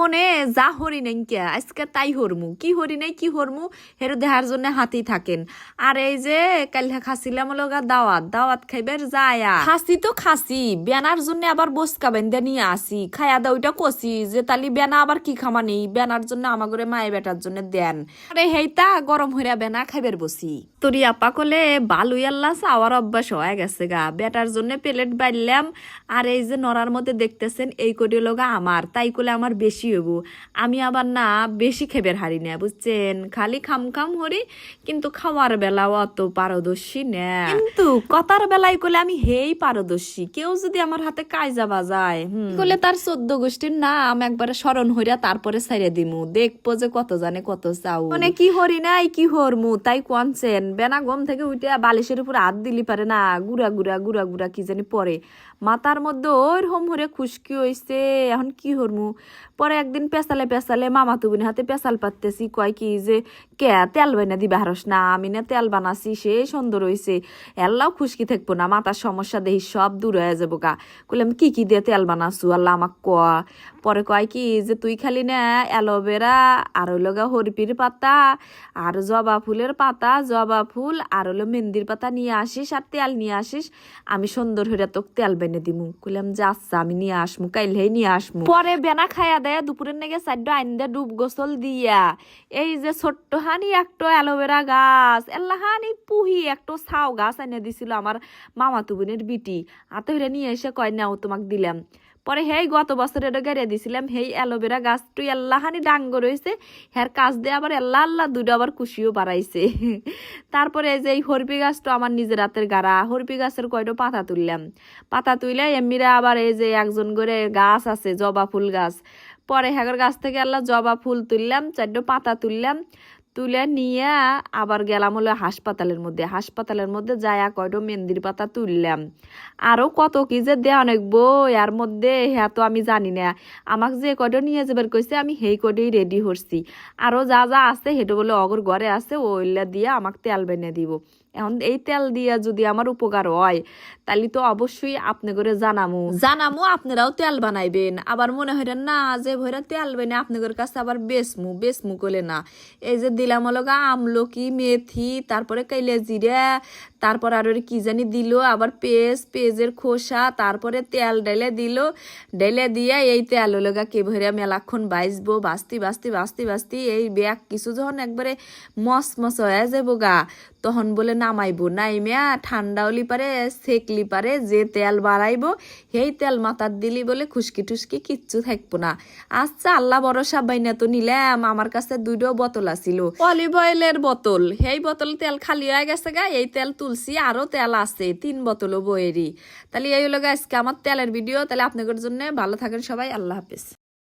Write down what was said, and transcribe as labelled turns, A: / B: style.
A: মনে যা হরি কে আজকে তাই হরমু। কি হরি নাই, কি হরমু, হেরো দেহার জন্য হাতি থাকেন। আর এই যে কাল্লা খাসিলাম লগা দাওয়াত দাওয়াত খাইবার যায়া খাসি তো খাসি বেনার জন্য আবার বসকা বেন্দা নিয়ে আসি। খায়া দাও ওইটা কষি যে তালি বেনা আবার কি খামা নেই বেনার জন্য আমাগরে মায়ে বেটার জন্য দেন। আরে হেইতা, গরম হইরা বেনা খাইবার বসি তোরি আপা কলে, বালুই আল্লাহ চাওয়ার অভ্যাস হয়ে গেছে গা। বেটার জন্য প্লেট বাইলাম আর এই যে নড়ার মধ্যে দেখতেছেন, এই কোটি লগা আমার, তাই কলে আমার বেশি হইব। আমি আবার না বেশি খেবের হারি না বুঝছেন? খালি খাম খাম হরি কিন্তু খাওয়ার বেলাও অত পারদর্শী না। কিন্তু কথার বেলায় কোলে আমি হেই পারদর্শী। কেউ যদি আমার হাতে কায়জা বাজায় কোলে তার চোদ্দ গোষ্ঠীর নাম একবারে স্মরণ হইরা তারপরে ছাইরে দিমু। দেখব যে কত জানে কত চাও মানে কি হরি নাই কি হরমু তাই কোয়ানছেন। বেনা গম থেকে উঠে বালিশের উপর হাত দিলি পারে না গুড়া গুড়া গুড়া গুড়া কি জানি পরে। মাথার মধ্যে ওর হোম হরে খুশকি হইছে এখন কি হরমু? পরে একদিন পেশালে পেশালে মামা তুবিন হাতে পেশাল পাততেছি, কয় কি যে, কে, তেল বাইনা দিবা হারস না, আমি না তেল বানাছি, সে সুন্দর হইছে। এল্লাও খুশকি থাকব না, মাথার সমস্যা দেহি সব দূর হয়ে যাব গা। কইলাম, কি কি দিয়ে তেল বানাছু? আল্লাহ আমাক কয়া, পরে কয় কি যে, তুই খালি না, অ্যালোভেরা, আর হইল গা হরিপির পাতা, আর জবা ফুলের পাতা, জবা ফুল, আর হলো মেহেন্দির পাতা নিয়ে আসিস, আর তেল নিয়ে আসিস, আমি সুন্দর হইরা তোকে তেল বেনে দিমু। কইলাম, যে আচ্ছা আমি নিয়ে আসমু কাইলেই নিয়ে আসমু। পরে বেনা খাইয়া দেয় দুপুরের নেগে চারড আইন দে ডুব গোসল দিয়া। এই যে ছোট্ট হানি একটা অ্যালোভেরা গাছ, এল্লা হানি পুহি একটো ছাও গাছ এনে দিছিল আমার মামা তুবিনের বিটি। হাতে হইরা নিয়ে এসে কয়, নাও, তোমাক দিলাম। পরে হেই গত বছর এটা গাড়িয়ে দিছিলাম, হেই অ্যালোভেরা গাছটুই আল্লাহানি ডাঙ্গ রয়েছে হ্যার কাজ দিয়ে আবার আল্লাহ আল্লাহ দুটো আবার খুশিও বাড়াইছে। তারপরে এই যে এই হরপি গাছটা আমার নিজের হাতের গাড়া, হরপি গাছের কয়টা পাতা তুললাম। পাতা তুলে এমনিরা আবার এই যে একজন করে গাছ আছে, জবা ফুল গাছ। পরে হ্যাগর গাছ থেকে আল্লাহ জবা ফুল তুললাম চারটো পাতা তুললাম, তুলে নিয়ে আবার গেলাম হলো হাসপাতালের মধ্যে। হাসপাতালের মধ্যে যায়া কয়টো মেহেন্দির পাতা তুললাম। আরও কত কি যে দেয়া অনেক বই, আর মধ্যে হ্যাঁ তো আমি জানি না। আমাকে যে কয়টো নিয়ে যাবার কইছে, আমি সেই কয়টাই রেডি হচ্ছি আরও যা যা আছে সেটা বলে অগর ঘরে আছে, ওইলা দিয়ে আমাকে তেল বেনে দিব। এখন এই তেল দিয়া যদি আমার উপকার হয় তাহলে তো অবশ্যই আপনি করে জানামু। জানামু, আপনারাও তেল বানাইবেন। আবার মনে হয় না যে ভৈরা তেল বেনে আপনাদের কাছে আবার বেসমু বেসমু করলে না। এই যে দিলাম লগা আমলকি, মেথি, তারপরে কাইলে জিরা, তারপর আর কি জানি দিল, আবার পেঁয়াজ, পেঁয়াজের খোসা, তারপরে তেল ডেলে দিল। ডেলে দিয়ে এই তেল লগা কে ভরে মেলাক্ষণ বাইসবো বাস্তি বাস্তি বাস্তি বাস্তি এই ব্যাগ কিছু যখন একবারে মস মস হয়ে যাব গা তখন বলে, নামাইবো নাইমিয়া ঠান্ডা হলি পারে সেকলি পারে যে তেল বাড়াইবো সেই তেল মাথার দিলি বলে খুশকি টুসকি কিচ্ছু থাকব না। আচ্ছা আল্লাহ ভরসা, বাইনা তো নিলাম, আমার কাছে দুইটো বোতল আছিল। অলিভ অয়েলের বোতল সেই বোতল তেল খালি হয়ে গেছে গা, এই তেল তুলসি আরও তেল আছে, তিন বোতলও বইয়েরই। তাহলে এই হলো গা, আজকে আমার তেলের ভিডিও, তাহলে আপনাদের জন্য ভালো থাকেন সবাই, আল্লাহ হাফিজ।